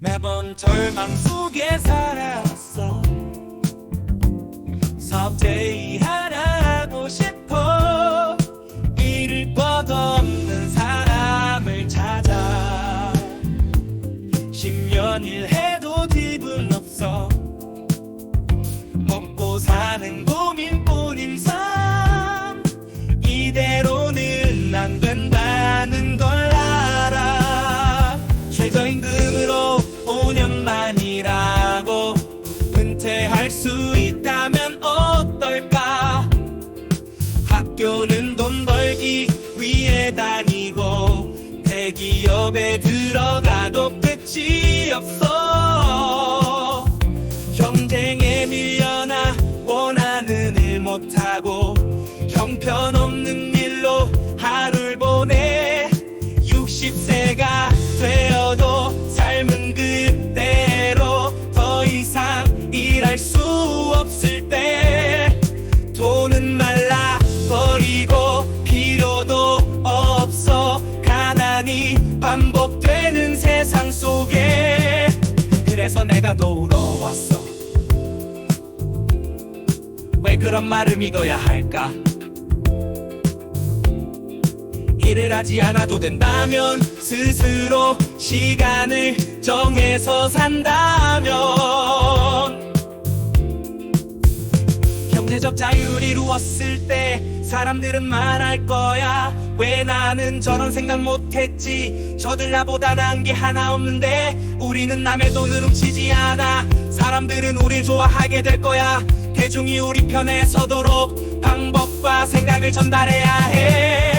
매번 절망 속에 살아왔어. 사업제의 하나 하고 싶어. 잃을 것 없는 사람을 찾아. 10년 일 해도 기분 없어. 먹고 사는 학교는 돈 벌기 위해 다니고 대기업에 들어가도 끝이 없어. 경쟁에 밀려나 원하는 일 못하고 형편없는 그래서 내가 돌아왔어. 왜 그런 말을 믿어야 할까? 일을 하지 않아도 된다면 스스로 시간을 정해서 산다면 경제적 자유를 이루었을 때 사람들은 말할 거야. 왜 나는 저런 생각 못했지? 저들 나보다 나은 게 하나 없는데 우리는 남의 돈을 훔치지 않아. 사람들은 우릴 좋아하게 될 거야. 대중이 우리 편에 서도록 방법과 생각을 전달해야 해